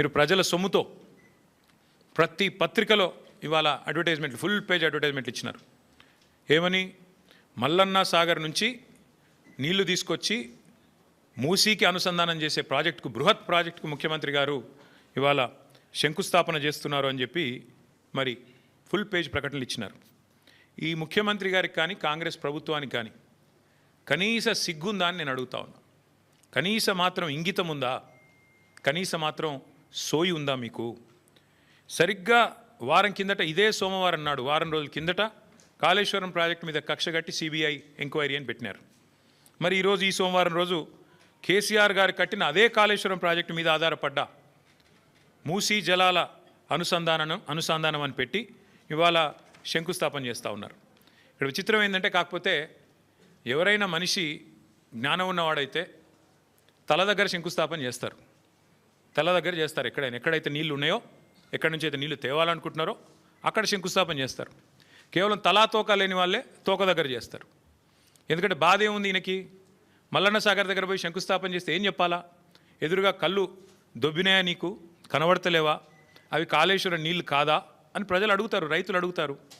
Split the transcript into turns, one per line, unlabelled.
మీరు ప్రజల సొమ్ముతో ప్రతి పత్రికలో ఇవాళ అడ్వర్టైజ్మెంట్లు ఫుల్ పేజ్ అడ్వర్టైజ్మెంట్లు ఇచ్చినారు. ఏమని? మల్లన్న సాగర్ నుంచి నీళ్ళు తీసుకొచ్చి మూసీకి అనుసంధానం చేసే ప్రాజెక్టుకు బృహత్ ప్రాజెక్టుకు ముఖ్యమంత్రి గారు ఇవాళ శంకుస్థాపన చేస్తున్నారు అని చెప్పి మరి ఫుల్ పేజ్ ప్రకటనలు ఇచ్చినారు. ఈ ముఖ్యమంత్రి గారికి కానీ కాంగ్రెస్ ప్రభుత్వానికి కానీ కనీస సిగ్గుందా అని నేను అడుగుతా ఉన్నా. కనీస మాత్రం ఇంగితం ఉందా కనీస మాత్రం సోయి ఉందా మీకు? సరిగ్గా వారం కిందట ఇదే సోమవారం నాడు వారం రోజుల కిందట కాళేశ్వరం ప్రాజెక్టు మీద కక్ష కట్టి సిబిఐ ఎంక్వైరీ అని పెట్టినారు. మరి ఈరోజు ఈ సోమవారం రోజు కేసీఆర్ గారు కట్టిన అదే కాళేశ్వరం ప్రాజెక్టు మీద ఆధారపడ్డ మూసీ జలాల అనుసంధానం అనుసంధానం అని పెట్టి ఇవాళ శంకుస్థాపన చేస్తూ ఉన్నారు. ఇక్కడ విచిత్రం ఏంటంటే కాకపోతే ఎవరైనా మనిషి జ్ఞానం ఉన్నవాడైతే తల దగ్గర శంకుస్థాపన చేస్తారు. తల దగ్గర చేస్తారు. ఎక్కడైనా ఎక్కడైతే నీళ్ళు ఉన్నాయో ఎక్కడి నుంచి అయితే నీళ్ళు తేవాలనుకుంటున్నారో అక్కడ శంకుస్థాపన చేస్తారు. కేవలం తలా తోక లేని వాళ్ళే తోక దగ్గర చేస్తారు. ఎందుకంటే బాధ ఏముంది ఈయనకి? మల్లన్న సాగర్ దగ్గర పోయి శంకుస్థాపన చేస్తే ఏం చెప్పాలా? ఎదురుగా కళ్ళు దొబ్బినాయా నీకు? కనబడతలేవా? అవి కాళేశ్వరం నీళ్ళు కాదా? అని ప్రజలు అడుగుతారు రైతులు అడుగుతారు.